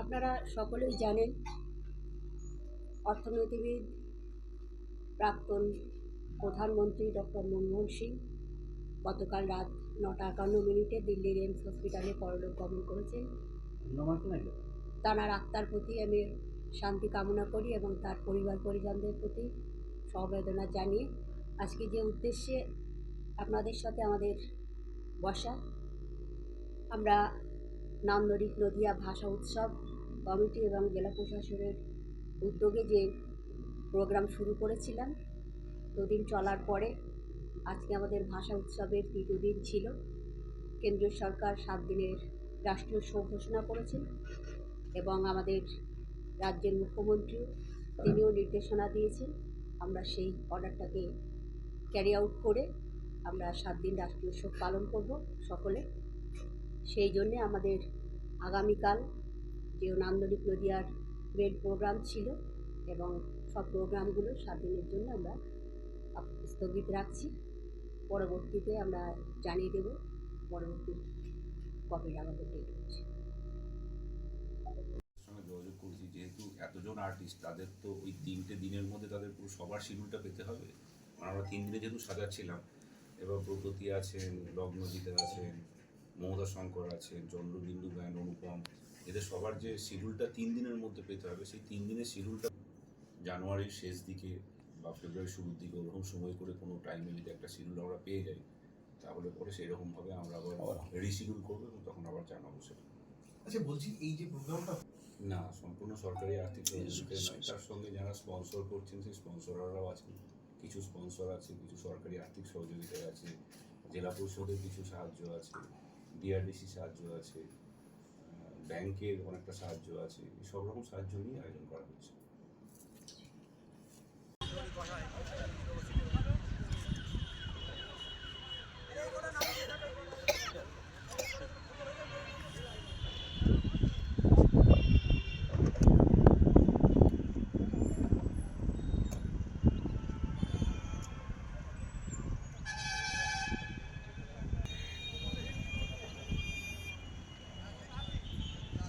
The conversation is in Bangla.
আপনারা সকলেই জানেন, অর্থনীতিবিদ, প্রাক্তন প্রধানমন্ত্রী ডক্টর মনমোহন সিং গতকাল রাত নটা একান্ন মিনিটে দিল্লির এইমস হসপিটালে পরলোক গমন করেছেন। তাঁর আত্মার প্রতি আমি শান্তি কামনা করি এবং তার পরিবার পরিজনদের প্রতি সমবেদনা জানিয়ে আজকে যে উদ্দেশ্যে আপনাদের সাথে আমাদের বসা, আমরা নান্দরিক নদিয়া ভাষা উৎসব কমিটি এবং জেলা প্রশাসনের উদ্যোগে যে প্রোগ্রাম শুরু করেছিলাম, দুদিন চলার পরে আজকে আমাদের ভাষা উৎসবের তৃতীয় দিন ছিল। কেন্দ্রীয় সরকার সাত দিনের রাষ্ট্রীয় শোক ঘোষণা করেছেন এবং আমাদের রাজ্যের মুখ্যমন্ত্রী তিনিও নির্দেশনা দিয়েছেন, আমরা সেই অর্ডারটাকে ক্যারি আউট করে আমরা সাত দিন রাষ্ট্রীয় শোক পালন করব সকলে। সেই জন্যে আমাদের আগামীকাল যে নান্দনিক নদিয়ার মেন প্রোগ্রাম ছিল এবং সব প্রোগ্রামগুলো সাত দিনের জন্য আমরা স্থগিত রাখছি। পরবর্তীতে আমরা জানিয়ে দেব পরবর্তী কবে আমাদের ডেট হচ্ছে। সঙ্গে যোগাযোগ করেছি, যেহেতু এতজন আর্টিস্ট তাদের তো ওই তিনটে দিনের মধ্যে তাদের পুরো সবার শিডিউলটা পেতে হবে। আমরা তিন দিনে যেহেতু সাজাচ্ছিলাম, এবার প্রগতি আছেন লগ্নজিতে আছেন মমতা শঙ্কর আছেন চন্দ্রবিন্দু গায়ন অনুপম এদের সবার যে শিডিউলটা তিন দিনের মধ্যে পেতে হবে সেই তিন দিনের শিডিউলটা জানুয়ারির শেষ দিকে বা ফেব্রুয়ারির শুরুর দিকে ওরকম সময় করে কোনো টাইমে যদি একটা শিডিউল আমরা পেয়ে যাই তাহলে পরে সেরকমভাবে আমরা আবার রিশিডিউল করব এবং তখন আবার জানাব সেটা। আচ্ছা বলছি এই যে প্রোগ্রামটা না সম্পূর্ণ সরকারি আর্থিক সহযোগিতা নয় তার সঙ্গে যারা স্পন্সর করছেন সেই স্পন্সররাও আছেন। কিছু স্পন্সর আছে কিছু সরকারি আর্থিক সহযোগিতায় আছে জেলা পরিষদের কিছু সাহায্য আছে ডিআরডিসি সাহায্য আছে ব্যাংকের অনেকটা সাহায্য আছে সব রকম সাহায্য নিয়ে আয়োজন করা হচ্ছে।